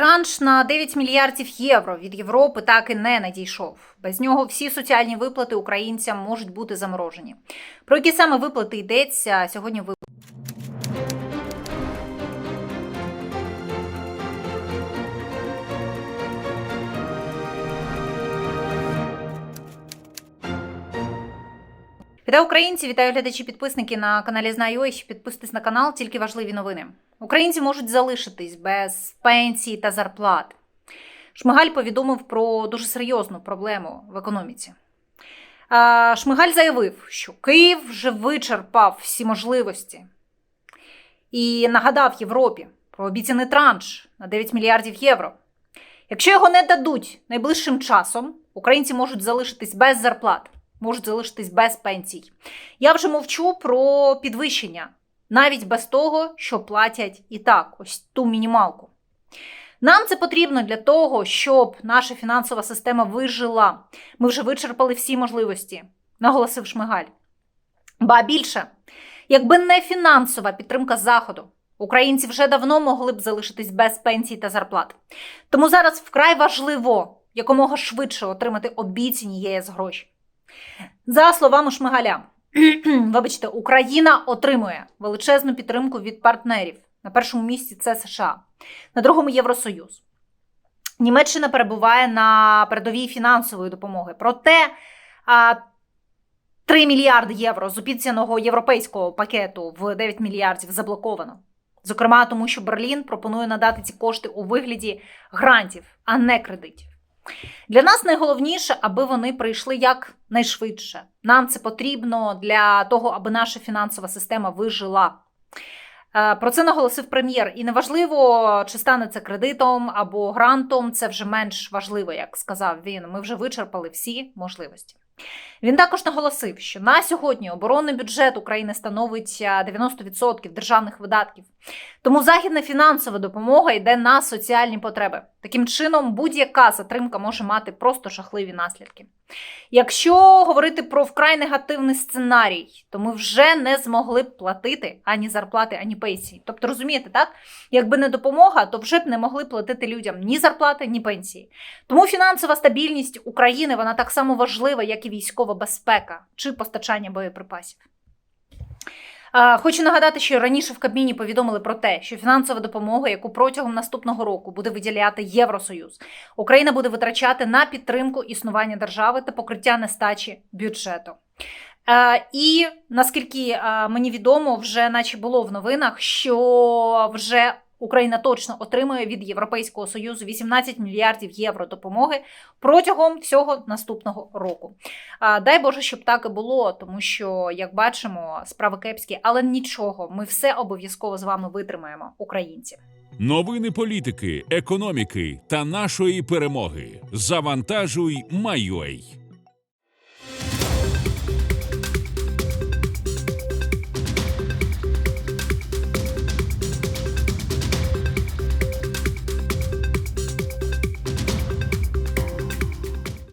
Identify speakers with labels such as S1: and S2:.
S1: Транш на 9 мільярдів євро від Європи так і не надійшов. Без нього всі соціальні виплати українцям можуть бути заморожені. Про які саме виплати йдеться сьогодні? Ви Вітаю українці, вітаю глядачі, підписники на каналі Знаю. Підписуйтесь на канал, тільки важливі новини. Українці можуть залишитись без пенсій та зарплат. Шмигаль повідомив про дуже серйозну проблему в економіці. Шмигаль заявив, що Київ вже вичерпав всі можливості і нагадав Європі про обіцяний транш на 9 мільярдів євро. Якщо його не дадуть найближчим часом, українці можуть залишитись без зарплат, можуть залишитись без пенсій. Я вже мовчу про підвищення, навіть без того, що платять і так, ось ту мінімалку. Нам це потрібно для того, щоб наша фінансова система вижила. Ми вже вичерпали всі можливості, наголосив Шмигаль. Ба більше, якби не фінансова підтримка Заходу, українці вже давно могли б залишитись без пенсій та зарплат. Тому зараз вкрай важливо якомога швидше отримати обіцяні ЄС гроші. За словами Шмигаля, вибачте, Україна отримує величезну підтримку від партнерів. На першому місці це США, на другому Євросоюз. Німеччина перебуває на передовій фінансової допомоги. Проте 3 мільярди євро з обіцяного європейського пакету в 9 мільярдів заблоковано. Зокрема, тому що Берлін пропонує надати ці кошти у вигляді грантів, а не кредитів. Для нас найголовніше, аби вони прийшли якнайшвидше. Нам це потрібно для того, аби наша фінансова система вижила. Е, Про це наголосив прем'єр. І неважливо, чи стане це кредитом або грантом, це вже менш важливо, як сказав він. Ми вже вичерпали всі можливості. Він також наголосив, що на сьогодні оборонний бюджет України становить е, 90% державних видатків. Тому західна фінансова допомога йде на соціальні потреби. Таким чином, будь-яка затримка може мати просто жахливі наслідки. Якщо говорити про вкрай негативний сценарій, то ми вже не змогли б платити ані зарплати, ані пенсії. Тобто, розумієте, так? Якби не допомога, то вже б не могли платити людям ні зарплати, ні пенсії. Тому фінансова стабільність України вона так само важлива, як і військова безпека чи постачання боєприпасів. Хочу нагадати, що раніше в Кабміні повідомили про те, що фінансова допомога, яку протягом наступного року буде виділяти Євросоюз, Україна буде витрачати на підтримку існування держави та покриття нестачі бюджету. І наскільки мені відомо, вже наче було в новинах, що вже Україна точно отримує від Європейського союзу 18 мільярдів євро допомоги протягом всього наступного року. А, Дай Боже, щоб так і було, тому що, як бачимо, справи кепські, але нічого, ми все обов'язково з вами витримаємо, українці.
S2: Новини політики, економіки та нашої перемоги. Завантажуй Майой.